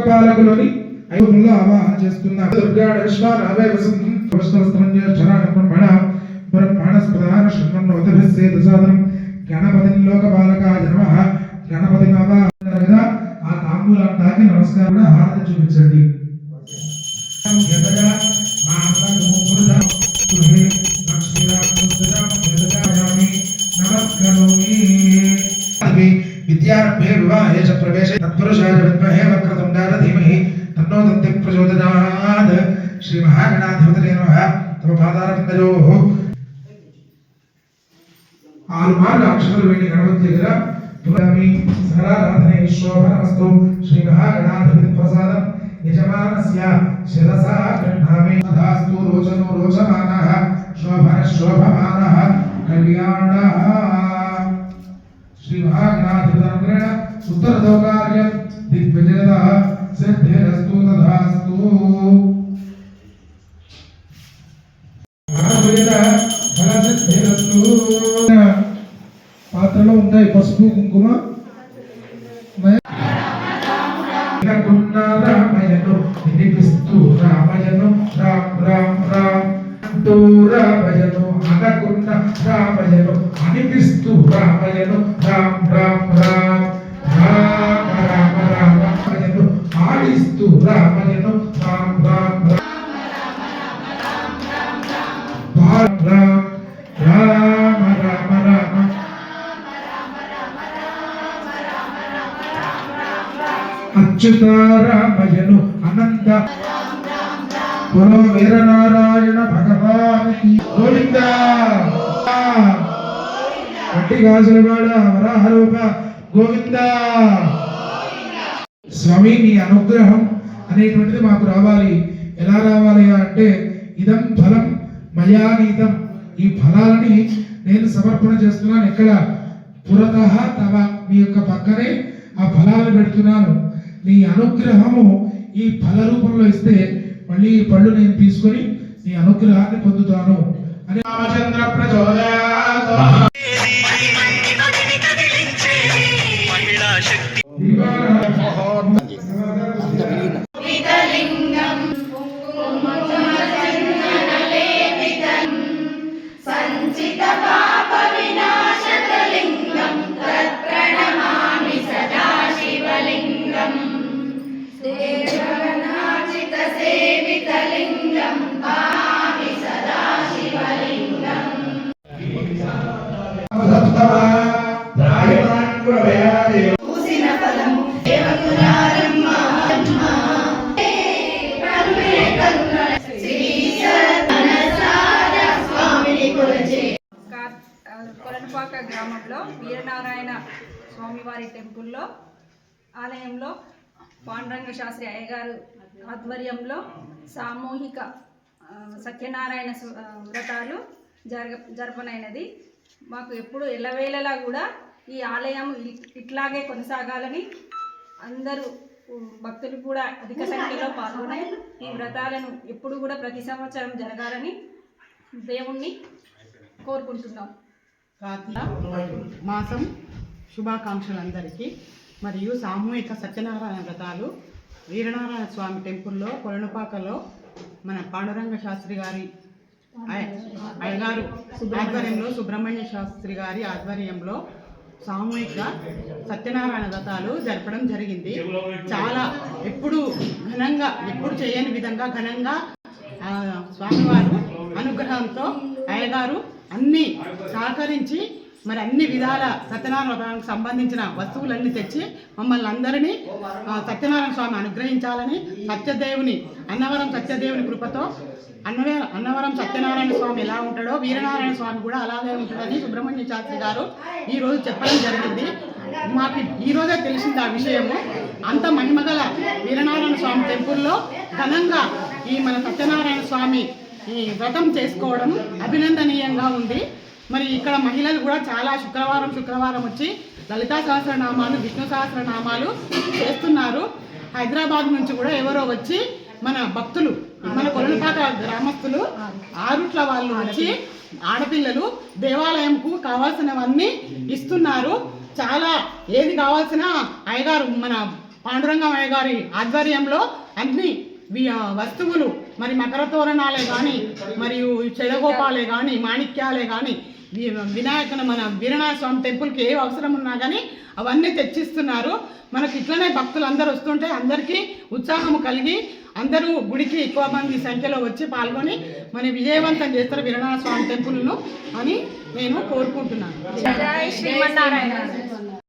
పాలకులని ఐదులో ఆవాహన చేస్తున్న దుర్గా విశ్వానావే వసంతరణ బ్రహ్మాణస్ ప్రధాన శృణ్వం నవతభిస్సే దుసాదనం గణపతి లోక లోకపాలకాయ నమః గణపతి మాత కదా ఆ తాంబూలం తాకి నమస్కారం కూడా హారతి చూపించండి. యథగా విద్యారంభే వివాహే చ ప్రవేశే తత్పురుషాయ విద్మహే వక్ర तन्नार धीमहि तन्नो दन्ति प्रचोदयात् श्री महागणाधिपतये नमः तव पादारविन्दयोः ಆರು ಮಾರ್ಗ ಅಕ್ಷರವೇಣಿ ಗಣಪತಿಯರ ತುಲಾಮಿ ಸರಾರಾಧನೆ ಶೋಭನಮಸ್ತು ಶ್ರೀ ಮಹಾಗಣಾಧಿಪತಿ ಪ್ರಸಾದ ಯಜಮಾನಸ್ಯ ಶಿರಸಾ ಗೃಹಾಮಿ ತಥಾಸ್ತು ರೋಚನೋ ರೋಚಮಾನಃ ಶೋಭನ ಶೋಭಮಾನಃ ಕಲ್ಯಾಣ ಶ್ರೀ ಮಹಾಗಣಾಧಿಪತಿ సిద్ధిరస్తు తథాస్తు ఆరోగ్యత ఫలసిద్ధిరస్తు పాత్రలో ఉంటాయి పసుపు కుంకుమ కున్న అచ్యుతారామయను అనంత వీర వీరనారాయణ భగవానికి. గోవింద! గట్టి గాజులవాడ వరాహరూప గోవింద! స్వామి నీ అనుగ్రహం అనేటువంటిది మాకు రావాలి. ఎలా రావాలి అంటే ఇదం ఫలం మయానీతం. ఈ ఫలాలని నేను సమర్పణ చేస్తున్నాను. ఇక్కడ పురత తవ. మీ యొక్క పక్కనే ఆ ఫలాలు పెడుతున్నాను. నీ అనుగ్రహము ఈ ఫల రూపంలో ఇస్తే మళ్ళీ ఈ పళ్ళు నేను తీసుకొని నీ అనుగ్రహాన్ని పొందుతాను. అని రామచంద్ర ప్రచోదయా కొలనుపాక వీరనారాయణ స్వామివారి టెంపుల్లో ఆలయంలో పాండురంగ శాస్త్రి అయ్యగారు ఆధ్వర్యంలో సామూహిక సత్యనారాయణ వ్రతాలు జరగ జరపనైనది. మాకు ఎప్పుడు ఎల్లవేళలా కూడా ఈ ఆలయం ఇ- ఇట్లాగే కొనసాగాలని అందరూ భక్తులు కూడా అధిక సంఖ్యలో పాల్గొనే ఈ వ్రతాలను ఎప్పుడు కూడా ప్రతి సంవత్సరం జరగాలని దేవుణ్ణి కోరుకుంటున్నాం. కార్తీక మాసం శుభాకాంక్షలు అందరికీ మరియు సామూహిక సత్యనారాయణ వ్రతాలు వీరనారాయణ స్వామి టెంపుల్లో కొలనుపాకలో మన పాండురంగ శాస్త్రి గారి అయ్యగారు ఆధ్వర్యంలో సుబ్రహ్మణ్య శాస్త్రి గారి ఆధ్వర్యంలో సామూహిక సత్యనారాయణ వ్రతాలు జరపడం జరిగింది. చాలా ఎప్పుడు ఘనంగా ఎప్పుడు చేయని విధంగా ఘనంగా స్వామివారు అనుగ్రహంతో అయ్యగారు అన్ని సహకరించి మరి అన్ని విధాల సత్యనారాయణ సంబంధించిన వస్తువులన్నీ తెచ్చి మమ్మల్ని అందరినీ సత్యనారాయణ స్వామి అనుగ్రహించాలని సత్యదేవుని అన్నవరం సత్యదేవుని కృపతో అన్నవే అన్నవరం సత్యనారాయణ స్వామి ఎలా ఉంటాడో వీరనారాయణ స్వామి కూడా అలాగే ఉంటాడని సుబ్రహ్మణ్య శాస్త్రి గారు ఈ రోజు చెప్పడం జరిగింది. మాకు ఈ రోజే తెలిసింది ఆ విషయము. అంత మహిమగల వీరనారాయణ స్వామి టెంపుల్లో ఘనంగా ఈ మన సత్యనారాయణ స్వామి ఈ వ్రతం చేసుకోవడం అభినందనీయంగా ఉంది. మరి ఇక్కడ మహిళలు కూడా చాలా శుక్రవారం శుక్రవారం వచ్చి లలితా సహస్రనామాలు విష్ణు సహస్రనామాలు చేస్తున్నారు. హైదరాబాద్ నుంచి కూడా ఎవరో వచ్చి మన భక్తులు మన కొలనుపాక గ్రామస్తులు ఆరుట్ల వాళ్ళు వచ్చి ఆడపిల్లలు దేవాలయంకు కావాల్సినవన్నీ ఇస్తున్నారు. చాలా ఏది కావాల్సిన అయ్యగారు మన పాండురంగం అయ్యగారి ఆధ్వర్యంలో అన్ని వస్తువులు మరి మకర తోరణాలే కానీ మరియు చెడగోపాలే కానీ మాణిక్యాలే కానీ వినాయకుని మన వీరనాయ స్వామి టెంపుల్కి ఏ అవసరం ఉన్నా కానీ అవన్నీ తెచ్చిస్తున్నారు. మనకి ఇట్లనే భక్తులు అందరూ వస్తుంటే అందరికీ ఉత్సాహం కలిగి అందరూ గుడికి ఎక్కువ మంది సంఖ్యలో వచ్చి పాల్గొని మన విజయవంతం చేస్తారు వీరనాయ స్వామి టెంపుల్ను అని నేను కోరుకుంటున్నాను. జై శ్రీమన్నారాయణ.